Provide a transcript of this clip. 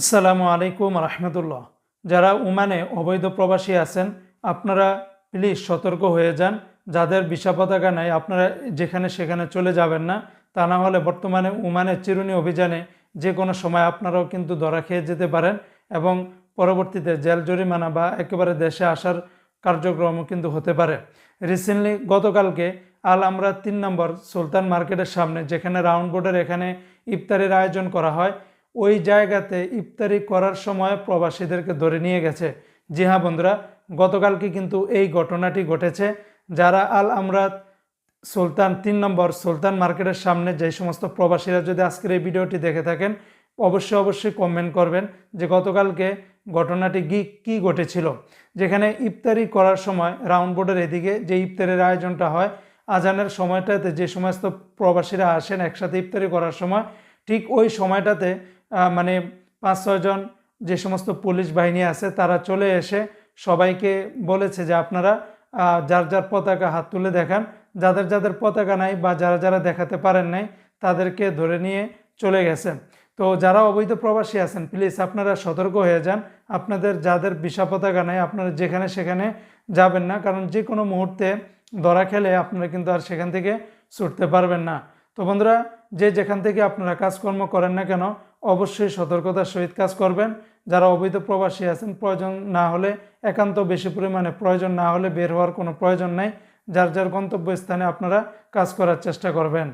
আসসালামু আলাইকুম রহমতুল্লাহ। যারা ওমানে অবৈধ প্রবাসী আছেন, আপনারা প্লিজ সতর্ক হয়ে যান। যাদের ভিসা পতাকা নাই, আপনারা যেখানে সেখানে চলে যাবেন না। তা না হলে বর্তমানে ওমানের চিরুনি অভিযানে যে কোনো সময় আপনারাও কিন্তু ধরা খেয়ে যেতে পারেন এবং পরবর্তীতে জেল জরিমানা বা একেবারে দেশে আসার কার্যক্রমও কিন্তু হতে পারে। রিসেন্টলি গতকালকে আল আমরা তিন নম্বর সুলতান মার্কেটের সামনে, যেখানে রাউন্ড বোর্ডের এখানে ইফতারের আয়োজন করা হয় ওই জায়গাতে ইফতারি করার সময় প্রবাসীদেরকে ধরে নিয়ে গেছে। জি হ্যাঁ বন্ধুরা, গতকালকে কিন্তু এই ঘটনাটি ঘটেছে। যারা আল আমরাত সুলতান, তিন নম্বর সুলতান মার্কেটের সামনে যে সমস্ত প্রবাসীরা যদি আজকের এই ভিডিওটি দেখে থাকেন, অবশ্যই অবশ্যই কমেন্ট করবেন যে গতকালকে ঘটনাটি কি, কী ঘটেছিল। যেখানে ইফতারি করার সময় রাউন্ড বোর্ডের এদিকে যে ইফতারের আয়োজনটা হয়, আজানের সময়টাতে যে সমস্ত প্রবাসীরা আসেন একসাথে ইফতারি করার সময়, ঠিক ওই সময়টাতে মানে পাঁচ ছয়জন যে সমস্ত পুলিশ বাহিনী আছে, তারা চলে এসে সবাইকে বলেছে যে আপনারা যার যার পতাকা হাত তুলে দেখান। যাদের যাদের পতাকা নাই বা যারা যারা দেখাতে পারেন নাই, তাদেরকে ধরে নিয়ে চলে গেছে তো যারা অবৈধ প্রবাসী আছেন প্লিজ আপনারা সতর্ক হয়ে যান। আপনাদের যাদের বিষা পতাকা নাই, আপনারা যেখানে সেখানে যাবেন না। কারণ যে কোনো মুহূর্তে ধরা খেলে আপনারা কিন্তু আর সেখান থেকে ছুটতে পারবেন না। তো বন্ধুরা যে যেখান থেকে আপনারা কাজকর্ম করেন না কেন, অবশ্যই সতর্কতার সহিত কাজ করবেন। যারা অবৈধ প্রবাসী আছেন, প্রয়োজন না হলে, একান্ত বেশি পরিমাণে প্রয়োজন না হলে বের হওয়ার কোনো প্রয়োজন নাই। যার যার গন্তব্যস্থানে আপনারা কাজ করার চেষ্টা করবেন।